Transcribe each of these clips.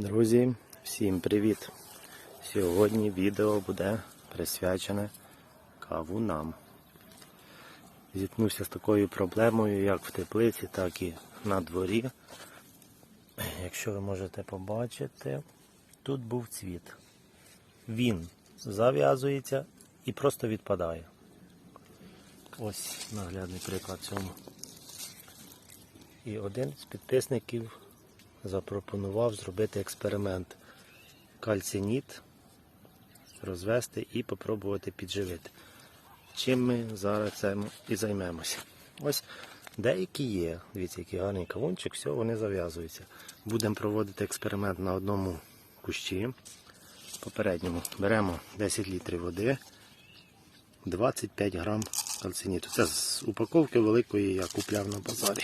Друзі, всім привіт! Сьогодні відео буде присвячене кавунам. Зіткнувся з такою проблемою, як в теплиці, так і на дворі. Якщо ви можете побачити, тут був цвіт. Він зав'язується і просто відпадає. Ось наглядний приклад цьому. І один з підписників запропонував зробити експеримент кальцініт, розвести і попробувати підживити. Чим ми зараз цим і займемося. Ось деякі є. Дивіться, який гарний кавунчик, все, вони зав'язуються. Будемо проводити експеримент на одному кущі. Попередньому беремо 10 літрів води, 25 грам кальциніту. Це з упаковки великої я купляв на базарі.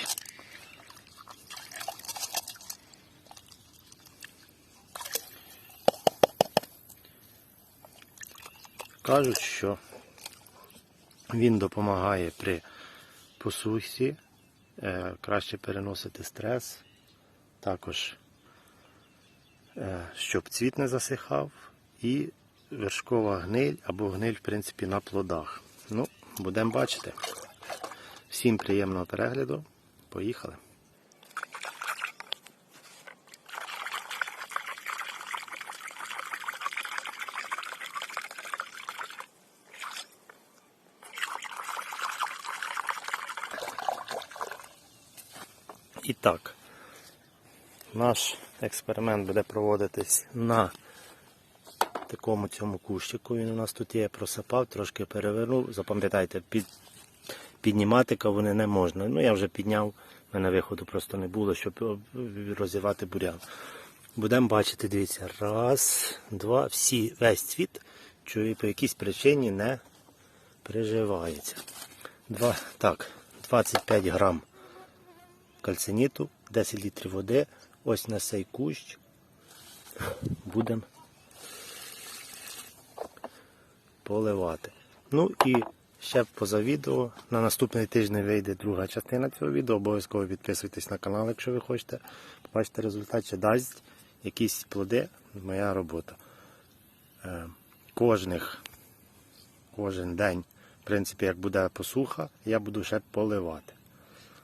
Кажуть, що він допомагає при посухі, е, краще переносити стрес, також е, щоб цвіт не засихав, і вершкова гниль або гниль, в принципі, на плодах. Ну, будемо бачити. Всім приємного перегляду. Поїхали. І так, наш експеримент буде проводитись на такому цьому кущику. Він у нас тут є, просипав, трошки перевернув. Запам'ятайте, під, піднімати кавуни не можна. Ну я вже підняв, в мене виходу просто не було, щоб розірвати бурян. Будемо бачити, дивіться, раз, два, всі, весь цвіт, що по якійсь причині не приживається. Два, так, 25 грам кальциніту, 10 літрів води. Ось на цей кущ будемо поливати. Ну і ще поза відео. На наступний тиждень вийде друга частина цього відео. Обов'язково підписуйтесь на канал, якщо ви хочете побачити результат, чи дасть якісь плоди моя робота. Е, Кожних, кожен день, в принципі, як буде посуха, я буду ще поливати.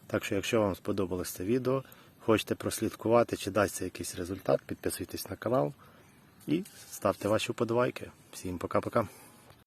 Так що, якщо вам сподобалось це відео, хочете прослідкувати, чи дасть якийсь результат, підписуйтесь на канал і ставте ваші вподобайки. Всім пока-пока.